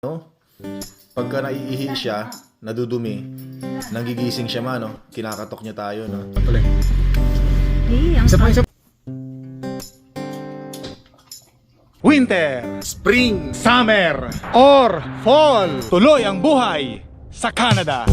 no? Pagka naiihi siya, nadudumi, nagigising siya man, no? Kinakatok niya tayo, no? Pala. Ang Isa pa, isa pa. Winter, Spring! summer, or fall. Tuloy ang buhay sa Canada.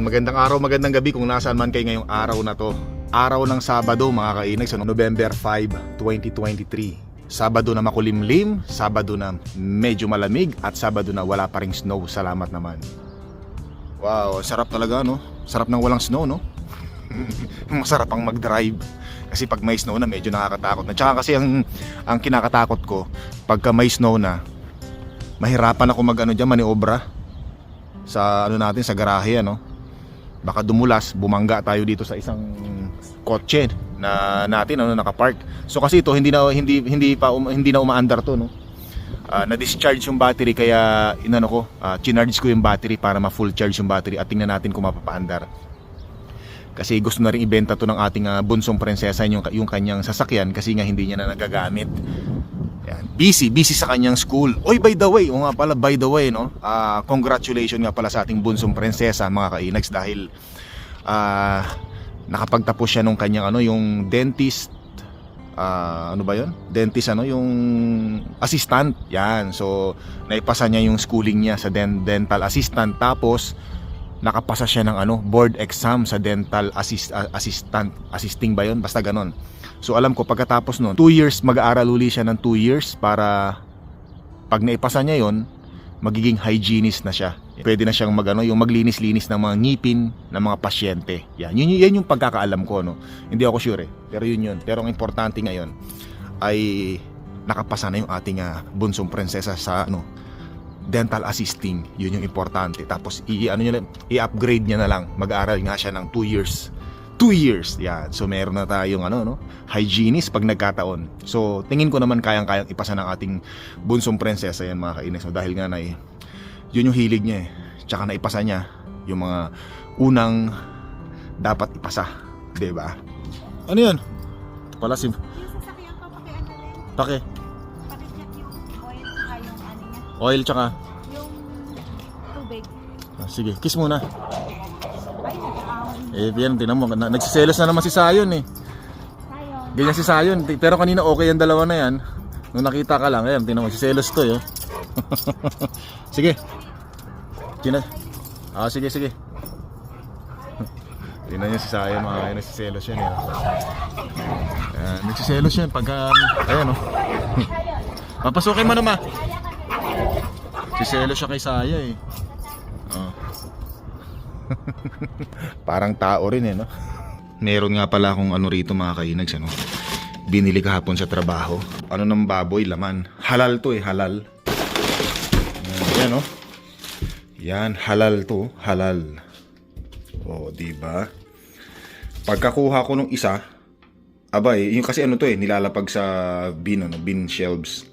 Yan, magandang araw, magandang gabi kung nasaan man kayo ngayong araw na to. Araw ng Sabado, mga kainag, sa November 5, 2023. Sabado na makulimlim, Sabado na medyo malamig, at Sabado na wala pa ring snow. Salamat naman. Wow, sarap talaga, no? Sarap ng walang snow, no? Masarap ang mag-drive. Kasi pag may snow na, medyo nakakatakot na. Tsaka kasi ang, ang kinakatakot ko, pagka may snow na, mahirapan ako mag ano dyan, maniobra sa ano natin sa garahe ano baka dumulas bumangga tayo dito sa isang kotse na natin ano nakapark. So kasi ito hindi na hindi hindi pa um- hindi na umaandar to no? Ah, na-discharge yung battery kaya inano ko ah, chinarge ko yung battery para ma-full charge yung battery at tingnan natin kung mapapaandar. Kasi gusto na rin ibenta to ng ating ah, bunsong prinsesa yung, yung kanyang sasakyan kasi nga hindi niya na nagagamit yan. Busy, busy sa kanyang school. Oy, by the way, o nga pala, by the way, no? Ah, congratulations nga pala sa ating bunsong prinsesa, mga kainags, dahil ah, nakapagtapos siya nung kanyang ano, yung dentist ah, ano ba yon? Dentist ano, yung assistant. Yan. So, naipasa niya yung schooling niya sa den- dental assistant. Tapos, nakapasa siya ng ano, board exam sa dental assist, assistant. Assisting ba yon? Basta ganon. So alam ko pagkatapos nun, 2 years mag-aaral uli siya ng 2 years para pag naipasa niya yon, magiging hygienist na siya. Pwede na siyang magano, yung maglinis-linis ng mga ngipin ng mga pasyente. Yan, yun, yun yung pagkakaalam ko no. Hindi ako sure eh, pero yun yun. Pero ang importante ngayon ay nakapasa na yung ating ah, bunsong prinsesa sa ano dental assisting. Yun yung importante. Tapos i ano niya i-upgrade niya na lang. Mag-aaral nga siya ng 2 years. 2 years. Yan. So meron na tayong ano no, hygienist pag nagkataon. So tingin ko naman kayang-kayang ipasa ng ating bunsong prinsesa yan mga kainis. So, dahil nga na eh, yun yung hilig niya eh. Tsaka naipasa niya yung mga unang dapat ipasa. ba? Ano yan? Ito pala si. Pake. Ano. Oil tsaka. Yung tubig. Ah, Sige, kiss muna. Eh, yan, tinan mo. Na, nagsiselos na naman si Sayon eh. Tayo. Ganyan si Sayon. Pero kanina okay yung dalawa na yan. Nung nakita ka lang, ayan, tinan mo, si Selos to eh. sige. Kina. Ah, sige, sige. Tingnan niyo si Sayon, mga kaya nagsiselos yan eh. Ayan, nagsiselos yan pagka, ayan oh. Papasukin mo naman. Siselos siya kay Saya eh. Oh. Parang tao rin eh, no? Meron nga pala akong ano rito mga kainags, ano? Binili kahapon sa trabaho. Ano ng baboy, laman. Halal to eh, halal. Yan, no? Yan, halal to, halal. O, di ba? Pagkakuha ko nung isa, abay, yung kasi ano to eh, nilalapag sa bin, ano, bin shelves.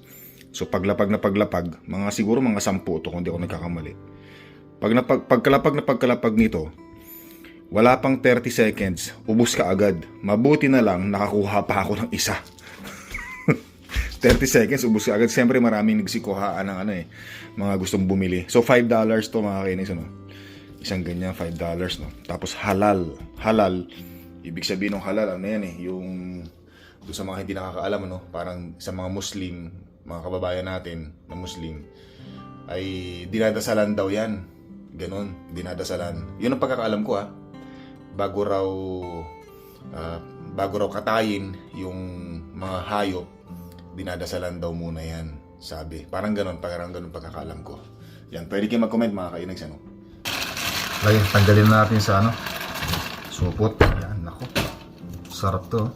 So paglapag na paglapag, mga siguro mga sampu to kung di ako nagkakamali. Pag napag, pagkalapag na pagkalapag nito, wala pang 30 seconds, ubus ka agad. Mabuti na lang nakakuha pa ako ng isa. 30 seconds, ubus ka agad. Siyempre maraming nagsikuhaan ng ano eh, mga gustong bumili. So $5 to mga kainis, ano? Isang ganyan, $5 no. Tapos halal. Halal. Ibig sabihin ng halal, ano yan eh, yung doon sa mga hindi nakakaalam, ano, parang sa mga Muslim, mga kababayan natin na Muslim, ay dinadasalan daw yan. Ganon, dinadasalan. Yun ang pagkakaalam ko ah. Bago raw ah, bago raw katayin yung mga hayop, dinadasalan daw muna yan. Sabi. Parang ganon, parang ganon pagkakaalam ko. Yan, pwede kayo mag-comment mga kainags ano. Lagi, tanggalin na natin sa ano. Supot. Yan, nako. Sarap to.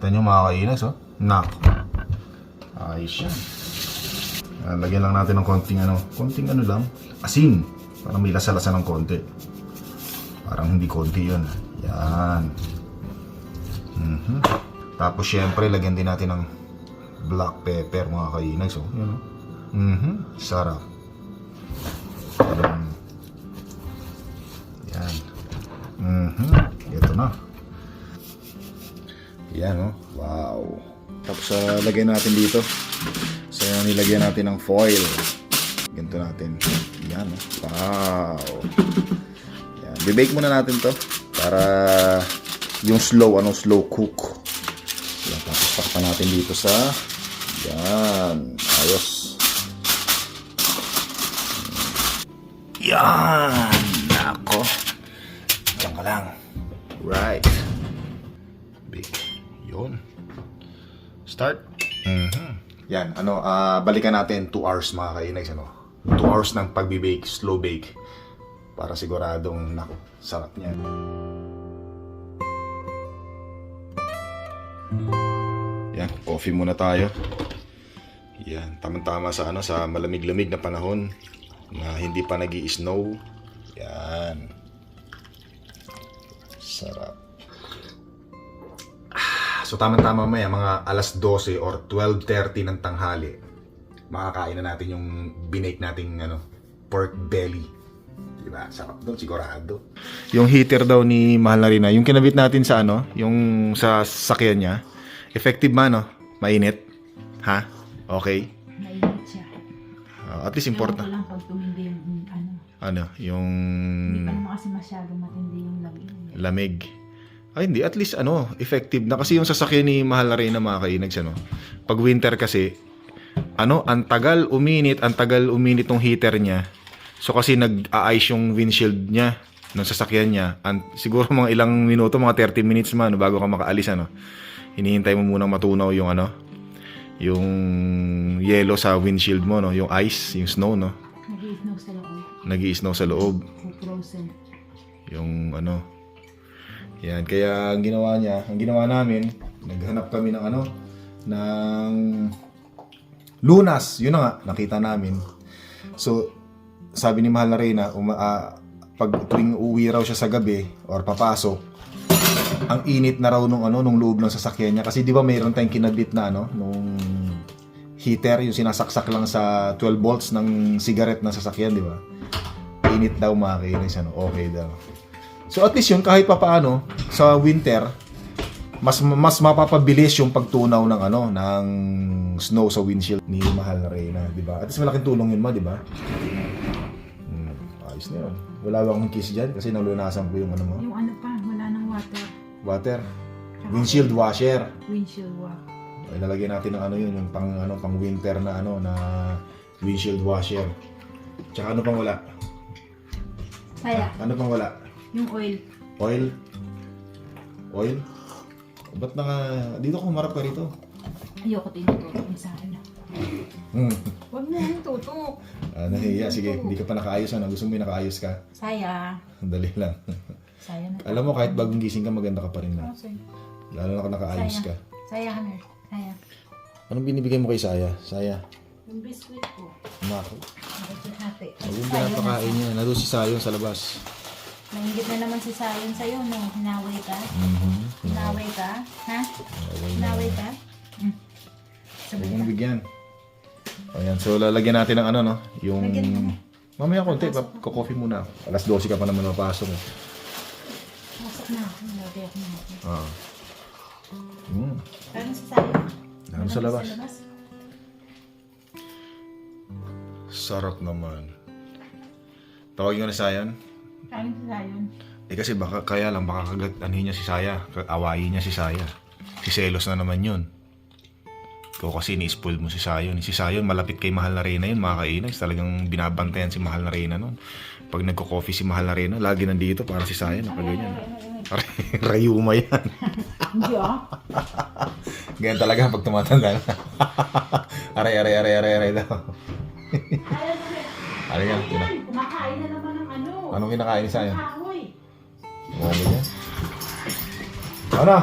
Ito nyo mga kainags oh. Nako. Ayos yan. Ah, lagyan lang natin ng konting ano, konting ano lang, asin. Para may lasa-lasa ng konti. Parang hindi konti yun. Yan. Mm -hmm. Tapos syempre, lagyan din natin ng black pepper mga kainag. So, yun o. Mm -hmm. Sarap. Yan. Mm -hmm. Ito na. Yan o. Wow. Tapos uh, lagyan natin dito. So, nilagyan natin ng foil. Ganito natin. Yan. oh. Wow. Yan. Bibake muna natin to para yung slow, ano, slow cook. Yan, tapos takpan natin dito sa yan. Ayos. Yan. Nako. Diyan ka lang. Right. Big. Yun. Start. Mhm. Yan, ano, ah, balikan natin 2 hours mga kainags, ano. 2 hours ng pagbi-bake, slow bake. Para siguradong, nako, sarap niyan. Yan, coffee muna tayo. Yan, tamang-tama sa ano sa malamig-lamig na panahon na hindi pa nag snow Yan. Sarap. Ah, So tamang-tama maya, mga alas 12 or 12.30 ng tanghali, makakain na natin yung binake nating ano, pork belly. Diba? Sarap doon, sigurado. Yung heater daw ni Mahal na Rina, yung kinabit natin sa ano, yung sa sakyan niya, effective man, no? Mainit? Ha? Okay? Mainit siya. Uh, at least important. lang pag tumindi yung mm, ano. Ano, yung Hindi pa naman kasi masyado matindi yung lamig. lamig. Ay, hindi. At least, ano, effective na. Kasi yung sasakyan ni Mahal na Reyna, mga kainags, ano, pag winter kasi, ano, ang tagal uminit, ang tagal uminit ng heater niya. So, kasi nag-a-ice yung windshield niya ng sasakyan niya. An- siguro mga ilang minuto, mga 30 minutes man, bago ka makaalis, ano. Hinihintay mo munang matunaw yung, ano, yung yellow sa windshield mo, no? Yung ice, yung snow, no? Nag-i-snow sa loob. nag snow sa loob. Frozen. yung ano yan kaya ang ginawa niya ang ginawa namin naghanap kami ng ano ng lunas yun na nga nakita namin. So sabi ni Mahal na Reyna uma, ah, pag tuwing uwi raw siya sa gabi or papasok ang init na raw nung ano nung loob ng sasakyan niya. Kasi di ba mayroon tayong kinabit na ano nung heater yung sinasaksak lang sa 12 volts ng cigarette ng sasakyan di ba? Init daw mga kainis, ano, okay daw. So at least yun, kahit pa paano, sa winter, mas mas mapapabilis yung pagtunaw ng ano ng snow sa windshield ni Mahal na Reyna, di ba? At least malaking tulong yun ma, di ba? Hmm, ayos na yun. Wala bang kiss dyan kasi nalunasan ko yung ano mo. Yung ano pa, wala nang water. Water. Windshield washer. Windshield water. Ay, lalagyan natin ng ano yun, yung pang ano pang winter na ano na windshield washer. Tsaka ano pang wala? Kaya, Ano pang wala? yung oil. Oil? Oil? Ba't naka... Dito ko humarap ka rito. Ayoko tinututok mo sa akin. Hmm. Huwag mo yung tutok. Ah, nahiya. Sige, hindi ka pa nakaayos. Ano? Gusto mo yung nakaayos ka? Saya. Dali lang. Saya na. Alam mo, kahit bagong gising ka, maganda ka pa rin na. Kasi, Lalo na kung nakaayos ka. saya Hunter. Saya. Anong binibigay mo kay Saya? Saya. Yung biscuit ko. Mako. Nakikihati. Huwag yung pinapakain niya. Nandun si Sayon sa labas. Nainggit na naman si Sayon sa'yo, no? Hinaway ka? Mhm. Hinaway ka? Ha? Away na. Hinaway ka? Mm. Huwag mong ka. bigyan. Ayan, so lalagyan natin ng ano, no? Yung... Lagyan mo na. Mamaya konti, ko-coffee muna. Alas 12 ka pa naman mapasok. Eh. Masok na ako. Nilagay ako na ako. Ah. Mm. Ano si Sayon? Ano sa labas? Sa labas? Sarap naman. Tawagin ko na Sayan. Kain si Sayon. Eh kasi baka kaya lang baka kagat anhin niya si Saya, awayin niya si Saya. Si Selos na naman 'yun. Ikaw kasi ni-spoil mo si Sayon. Si Sayon malapit kay Mahal na Reyna 'yun, mga kainags. Talagang binabantayan si Mahal na Reyna noon. Pag nagko-coffee si Mahal na Reyna, lagi nandito para si Sayon, nakaganyan. Rayuma yan. Hindi ah. Ganyan talaga pag tumatanda na. aray, aray, aray, aray, aray daw. aray na. Kumakain Anong kinakain Sayon? Kahoy. Ano yan? Ano?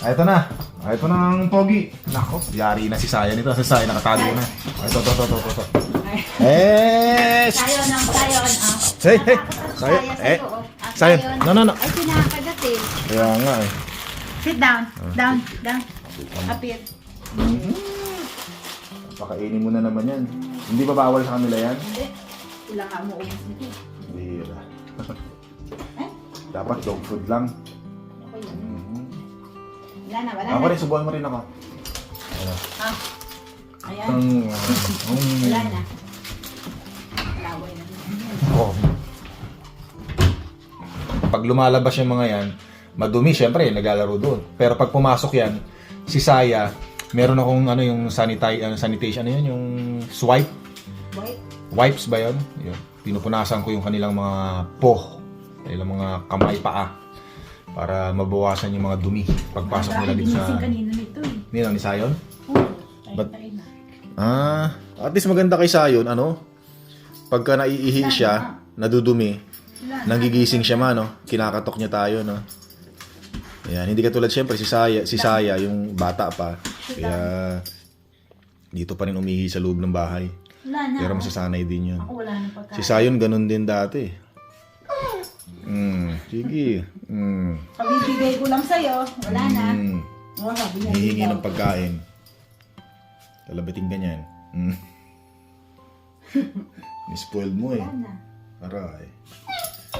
Ito na. Ito na ang pogi. Nako, yari na si Saya nito. Si Saya nakatago na. Ito, ito, ito, ito, ito. Eh! Sayon ang sayon ah. Say, hey! Saya, Saya eh! sa'yo. No, no, no. Ay, pinakagat eh. Kaya nga eh. Sit down. Ah. Down. Down. Apit. Pakainin mo na naman yan. Hindi ba bawal sa kanila yan? Hindi. Ilang nga mo umus nito. Bira. Eh? Dapat dog food lang. Ako yun. Mhm. Wala na, wala Ako na. rin, subuhan mo rin ako. Ano? Ah. Ayan. Ang, ang, Wala na. Laway na. Oh. Pag lumalabas yung mga yan, madumi, syempre, naglalaro doon. Pero pag pumasok yan, si Saya, meron akong ano yung sanitize, ano, sanitation, ano yun, yung swipe, White. wipes ba yun? Yun. Pinupunasan ko yung kanilang mga po, kanilang mga kamay paa para mabawasan yung mga dumi pagpasok nila dito sa... Kanina nito eh. Nino, ni Sayon? Tayo na. Ah, at least maganda kay Sayon, ano? Pagka naiihi siya, nadudumi, Wala na. Nangigising siya man, no? Kinakatok niya tayo, no? Ayan, hindi katulad siyempre si Saya, si Saya yung bata pa. Kaya dito pa rin umihi sa loob ng bahay. Wala na. Pero oh. masasanay din yun. Ako wala na pagkain. Si Sayon ganun din dati. Mm, sige. Mm, Pabibigay ko lang sa'yo. Wala na. mm, Oh, sabi niya. hihingi ng pagkain. Kalabating ganyan. Mm. Ni-spoiled mo eh. Wala na. Aray.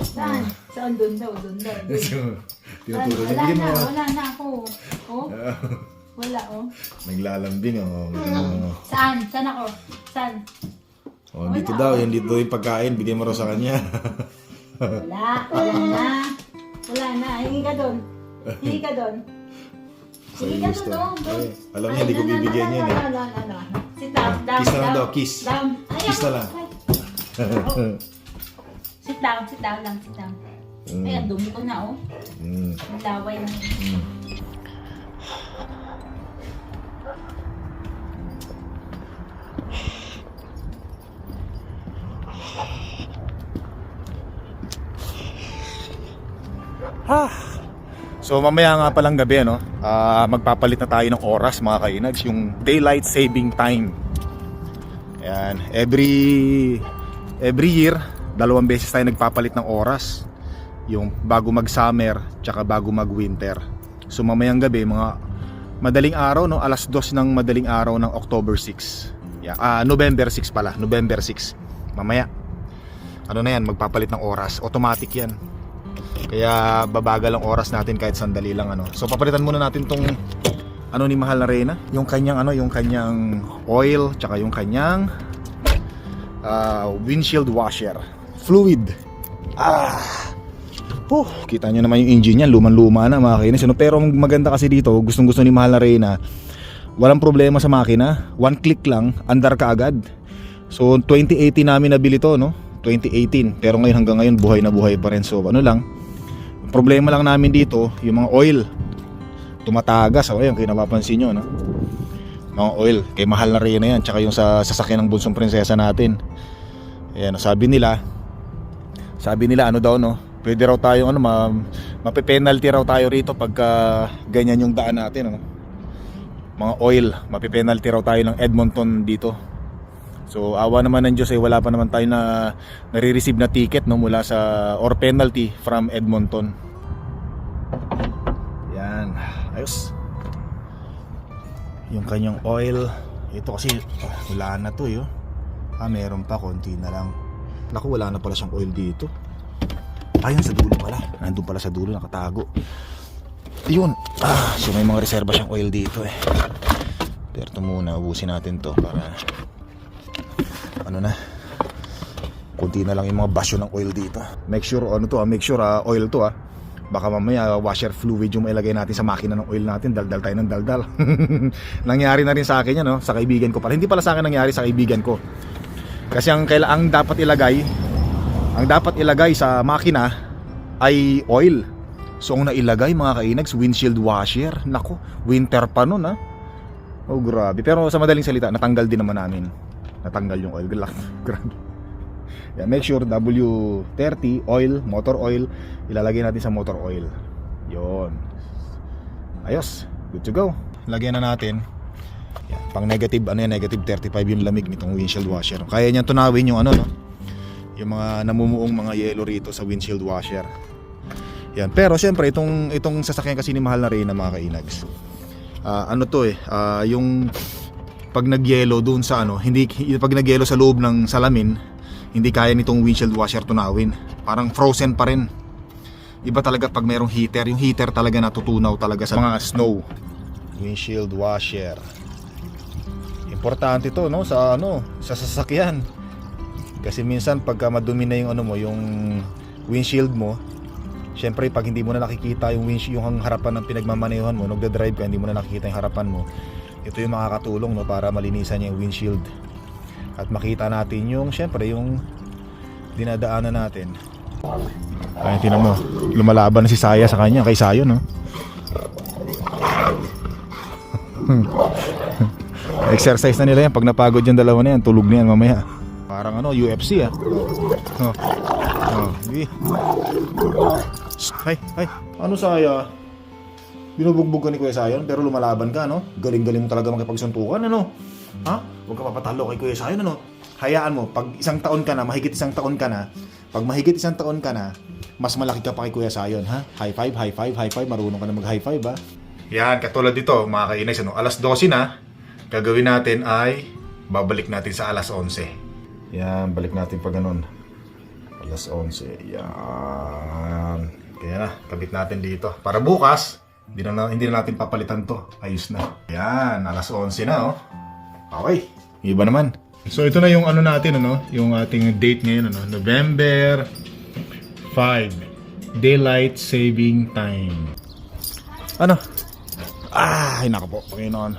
Saan? Saan? Doon daw, doon daw. Tinuturo. Wala na, wala na ako. Oh, wala oh. Naglalambing oh. oh. Saan? Saan ako? Saan? Oh, dito daw, yan dito yung pagkain, bigay mo raw sa kanya. Wala, wala na. Wala na. Hingi ka doon. Hingi ka doon. Hingi ka doon, oh, doon. Ay, alam niya, hindi ko bibigyan yan eh. No, no, no, no. Sit down, down, Kiss na lang daw, kiss. Down. Ay, Kiss na lang. Ay. Oh. Sit down, sit down lang, sit down. Ay, ang dumi ko na, oh. Mm. Ang laway na. Mm. So mamaya nga palang gabi ano, ah, magpapalit na tayo ng oras mga kainags, yung daylight saving time. Ayan, every every year, dalawang beses tayo nagpapalit ng oras. Yung bago mag-summer, tsaka bago mag-winter. So mamayang gabi, mga madaling araw, no? alas 2 ng madaling araw ng October 6. Yeah, ah, November 6 pala, November 6. Mamaya. Ano na yan, magpapalit ng oras. Automatic yan. Kaya babagal ang oras natin kahit sandali lang ano. So papalitan muna natin tong ano ni Mahal na Reyna, yung kanyang ano, yung kanyang oil, tsaka yung kanyang ah, windshield washer, fluid. Ah. Oh, kita nyo naman yung engine niya, luman-luma na mga kainis. Ano? Pero maganda kasi dito, gustong-gusto ni Mahal na Reyna, walang problema sa makina. One click lang, andar ka agad. So 2018 namin nabili to, no? 2018. Pero ngayon hanggang ngayon buhay na buhay pa rin. So ano lang, ang problema lang namin dito, yung mga oil. Tumatagas, oh, ayun, kaya napapansin nyo, no? Mga oil, kay mahal na rin na yan. Tsaka yung sa sasakyan ng bunsong prinsesa natin. Ayan, sabi nila, sabi nila ano daw, no? Pwede raw tayo, ano, ma, mapipenalty raw tayo rito pagka ganyan yung daan natin, ano? Mga oil, mapipenalty raw tayo ng Edmonton dito. So awa naman ng Diyos ay wala pa naman tayo na nare-receive na ticket no mula sa or penalty from Edmonton. Yan, ayos. Yung kanyang oil, ito kasi ah, wala na to yo. Ah, meron pa konti na lang. Naku, wala na pala siyang oil dito. Ayun sa dulo pala. Nandun pala sa dulo nakatago. Yun. Ah, so may mga reserba siyang oil dito eh. Pero muna, ubusin natin to para ano na? Kunti na lang yung mga basyo ng oil dito. Make sure ano to ah, make sure ah, oil to ah. Baka mamaya washer fluid yung mailagay natin sa makina ng oil natin. Daldal tayo ng daldal. Nangyari na rin sa akin yan no? sa kaibigan ko pala. Hindi pala sa akin nangyari sa kaibigan ko. Kasi ang, ang dapat ilagay ang dapat ilagay sa makina ay oil. So ang nailagay mga kainags windshield washer. Nako winter pa nun ah. Oh grabe. Pero sa madaling salita natanggal din naman namin natanggal yung oil glock. Grabe. Yeah, make sure W30 oil, motor oil, ilalagay natin sa motor oil. Yon. Ayos. Good to go. Lagyan na natin. Yan. Pang negative, ano yan, negative 35 yung lamig nitong windshield washer. Kaya niyan tunawin yung ano, no? Yung mga namumuong mga yellow rito sa windshield washer. Yan. Pero syempre, itong, itong sasakyan kasi ni Mahal na rin na mga kainags. Ah, ano to eh, ah, yung pag nag-yellow doon sa ano, hindi pag nag-yellow sa loob ng salamin, hindi kaya nitong windshield washer tunawin. Parang frozen pa rin. Iba talaga pag mayroong heater, yung heater talaga natutunaw talaga sa mga snow. Windshield washer. Importante to, no? Sa ano, sa sasakyan. Kasi minsan pagka madumi na yung ano mo, yung windshield mo, Siyempre, pag hindi mo na nakikita yung windshield, yung harapan ng pinagmamanehan mo, nagda-drive ka, hindi mo na nakikita yung harapan mo, ito yung makakatulong no, para malinisan niya yung windshield. At makita natin yung, siyempre, yung dinadaanan natin. Ay, tinan mo, lumalaban na si Saya sa kanya, kay Sayo, no? Exercise na nila yan. Pag napagod yung dalawa na yan, tulog na yan mamaya. Parang ano, UFC ah. Oh. Oh. Ay, ay, ano saya? Binubugbog ka ni Kuya Sayon pero lumalaban ka, no? Galing-galing mo talaga makipagsuntukan, ano? Ha? Huwag ka papatalo kay Kuya Sayon, ano? Hayaan mo, pag isang taon ka na, mahigit isang taon ka na, pag mahigit isang taon ka na, mas malaki ka pa kay Kuya Sayon, ha? High five, high five, high five, marunong ka na mag-high five, ha? Yan, katulad dito, mga kainis, ano? Alas 12 na, gagawin natin ay babalik natin sa alas 11. Yan, balik natin pa ganun. Alas 11. Yan. Kaya na, kabit natin dito. Para bukas, hindi na, hindi na natin papalitan to. Ayos na. Yan, alas 11 na, oh. Okay. Iba naman. So ito na yung ano natin, ano? Yung ating date ngayon, ano? November 5. Daylight Saving Time. Ano? Ay, nako po. Panginoon.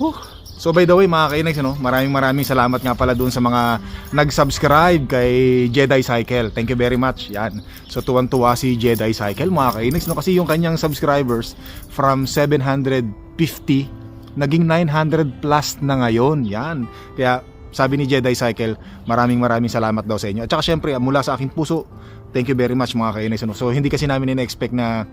Whew. So by the way mga kainags, ano, maraming maraming salamat nga pala doon sa mga nag-subscribe kay Jedi Cycle. Thank you very much. Yan. So tuwan-tuwa si Jedi Cycle mga kainags, no? Kasi yung kanyang subscribers from 750 naging 900 plus na ngayon. Yan. Kaya sabi ni Jedi Cycle, maraming maraming salamat daw sa inyo. At saka syempre, mula sa aking puso, thank you very much mga kainags. Ano? So hindi kasi namin ina-expect na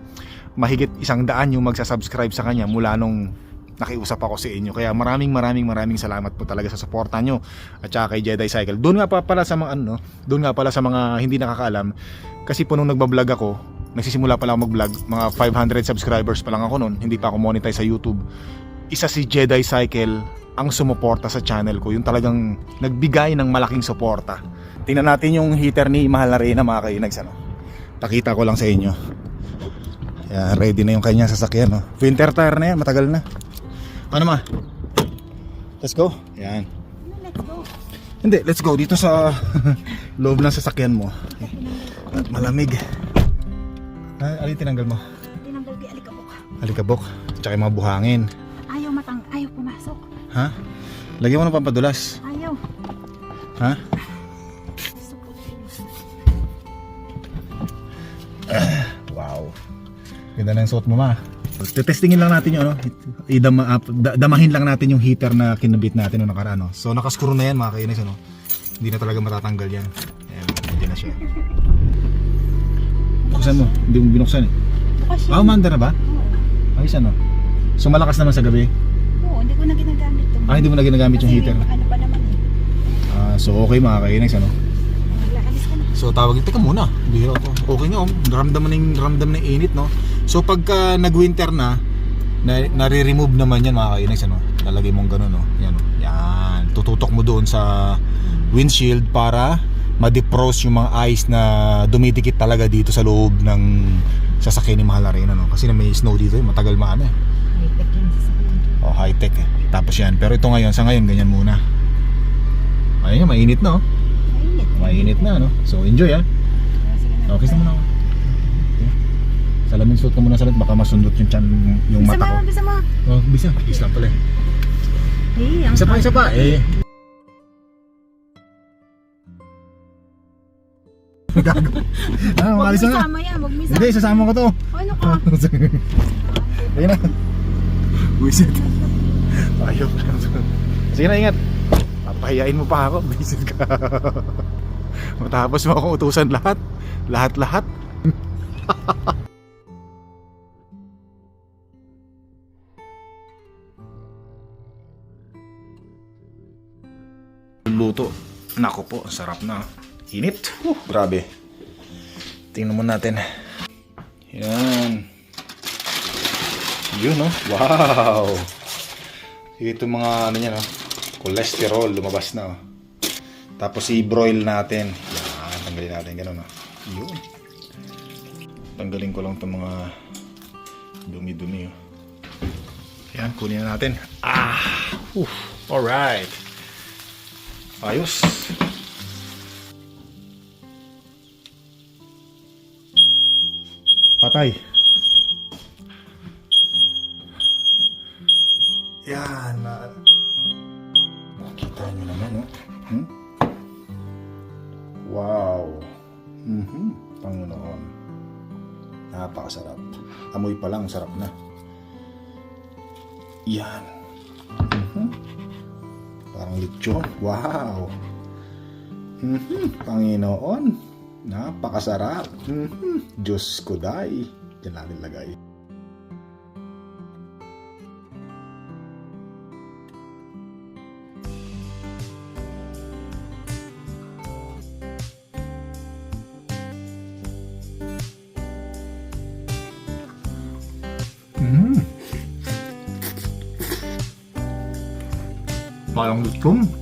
mahigit isang daan yung magsasubscribe sa kanya mula nung nakiusap ako sa inyo. Kaya maraming maraming maraming salamat po talaga sa suporta nyo at saka kay Jedi Cycle. Doon nga pa pala sa mga ano, doon nga pala sa mga hindi nakakaalam kasi po nung nagba-vlog ako, nagsisimula pa lang mag-vlog, mga 500 subscribers pa lang ako noon, hindi pa ako monetize sa YouTube. Isa si Jedi Cycle ang sumuporta sa channel ko, yung talagang nagbigay ng malaking suporta. Tingnan natin yung heater ni Mahal na Reyna mga kainags ano. Pakita ko lang sa inyo. Yan, ready na yung kanya sasakyan. No? Winter tire na yan, matagal na. Ano ma? Let's go. Yan. Let's go. Hindi, let's go dito sa loob ng sasakyan mo. At malamig. Ah, alin tinanggal mo? Tinanggal di alikabok. Alikabok. Tsaka yung mga buhangin. Ayaw matang, ayaw pumasok. Ha? Lagyan mo ng pampadulas. Ayaw. Ha? Wow. Ganda ng suot mo ma. Tetestingin lang natin yung ano, idama, da- damahin lang natin yung heater na kinabit natin nung nakaraan. No? So nakaskuro na yan mga kainis. Ano? Hindi na talaga matatanggal yan. Ayan, hindi na siya. Buksan mo. Hindi mo binuksan eh. Bukas yun. Ah, umanda na ba? Ayos ano? So malakas naman sa gabi. Oo, hindi ko na ginagamit to. Ah, hindi mo na ginagamit yung Kasi heater. Ano pa naman eh. Ah, so okay mga kainis. Ano? So tawag teka muna. Bihira to. Okay nga, oh. ramdam na yung ramdam na yung init, no? So pagka nag-winter na, na nare-remove naman yan mga kainags, ano? Lalagay mong ganun, no? Yan, oh. Yan. Tututok mo doon sa windshield para ma-defrost yung mga ice na dumidikit talaga dito sa loob ng sasakyan ni Mahal Arena, no? Kasi na may snow dito, eh. matagal maano eh. High-tech yan sa. Oh, high-tech eh. Tapos yan. Pero ito ngayon, sa ngayon, ganyan muna. Ayun, mainit na, oh. Mainit. Mainit na, no? So, enjoy, ah. Okay, muna ako. Salamin suot ko muna salat baka masundot yung chan yung Bisa mata ko. mo, bisa mo. Oh, bisa. Bisa lang pala. eh. Eh, ang Isa pa, isa pa. Eh. Gago. ah, makalis na. isama yan, huwag mo isama. Hindi, sasama ko to. Ano ka? Ayun na. Wisit. Ayaw. Sige na, ingat. Papahiyain mo pa ako. Wisit ka. Matapos mo akong utusan lahat. Lahat-lahat. Luto. Nako po, ang sarap na. Init. Uh, grabe. Tingnan mo natin. Yan. Yun, no? Wow! Ito mga ano niya, no? Cholesterol, lumabas na, oh. Tapos i-broil natin. Yan, tanggalin natin, ganun, no? Yun. Tanggalin ko lang itong mga dumi-dumi, oh. Yan, kunin na natin. Ah! Uf! Alright. Ayos. Patay. Yan. Na... Nakita nyo naman, oh. Hmm? Wow. Mhm. Panginoon. Napakasarap. Amoy pa lang, sarap na. Yan. Lechon. Wow. Mhm. Panginoon. Napakasarap. Mhm. Diyos ko, day. Diyan natin lagay. Mm. Parang. Sarap.